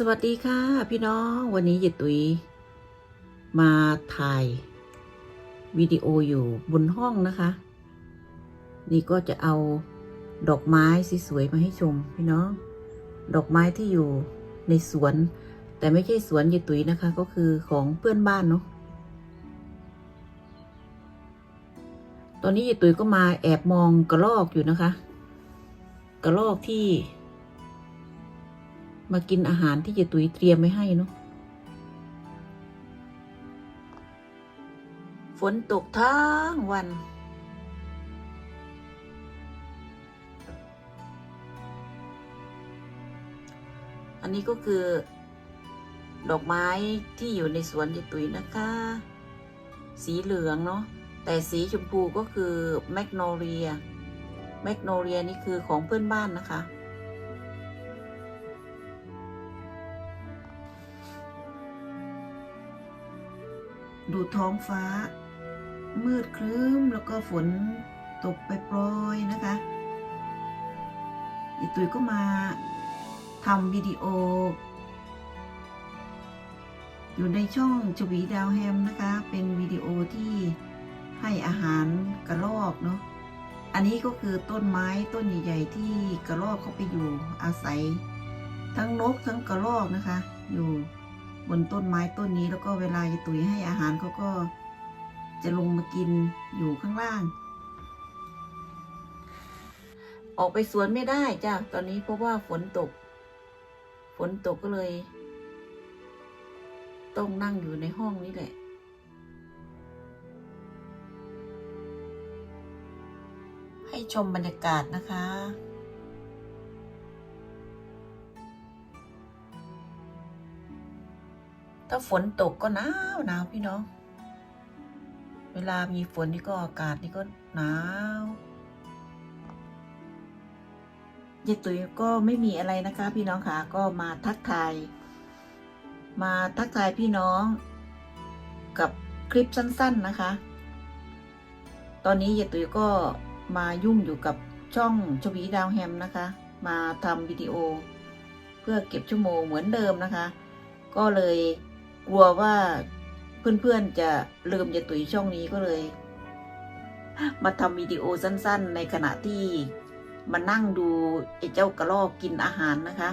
สวัสดีค่ะ พี่น้องวันนี้หยายตุ๋ยมาถ่ายวิดีโออยู่บนห้องนะคะ นี่ก็จะเอาดอกไม้สวยๆมาให้ชม พี่น้อง ดอกไม้ที่อยู่ในสวน แต่ไม่ใช่สวนหยายตุ๋ยนะคะ ก็คือของเพื่อนบ้านเนาะตอนนี้หยายตุ๋ยก็มาแอบมองกระรอกอยู่นะคะ กระรอกที่ มากินอาหารที่เจตุยเตรียมไว้ให้เนาะฝนตกทั้งวัน อันนี้ก็คือ ดอกไม้ที่อยู่ในสวนเจตุยนะคะ สีเหลืองเนาะแต่สีชมพูก็คือแมกโนเลีย แมกโนเลียนี่คือของเพื่อนบ้านนะคะ ดูท้องฟ้า มืดครึ้มแล้วก็ฝนตกไปโปรยนะคะอีตุยก็มาทำวิดีโอ อยู่ในช่องชวีดาวแฮมนะคะ เป็นวิดีโอที่ให้อาหารกระรอกเนาะอันนี้ก็คือต้นไม้ต้นใหญ่ๆที่กระรอกเขาไปอยู่อาศัย ทั้งนกทั้งกระรอกนะคะ อยู่ บนต้นไม้ต้นนี้แล้วก็เวลายายตุ๋ยให้อาหารเขาก็จะลงมากินอยู่ข้างล่าง ออกไปสวนไม่ได้จ้ะตอนนี้เพราะว่าฝนตก ฝนตกก็เลย ต้องนั่งอยู่ในห้องนี้แหละให้ชมบรรยากาศนะคะ ถ้าฝนตกก็หนาวหนาวพี่น้อง เวลามีฝนนี่ก็อากาศนี่ก็หนาวยายตุ๋ยก็ไม่มีอะไรนะคะ พี่น้องค่ะ ก็มาทักทาย มาทักทายพี่น้อง กับคลิปสั้น ๆนะคะ ตอนนี้ยายตุ๋ยก็มายุ่งอยู่กับช่องชวีดาวแฮมนะคะ มาทำวิดีโอ เพื่อเก็บชั่วโมงเหมือนเดิมนะคะ ก็เลย กลัวว่าเพื่อนๆจะลืมจะตุ๋ยช่องนี้ก็เลย มาทำวิดีโอสั้นๆ ในขณะที่มานั่งดูไอ้เจ้ากระรอกกินอาหารนะคะ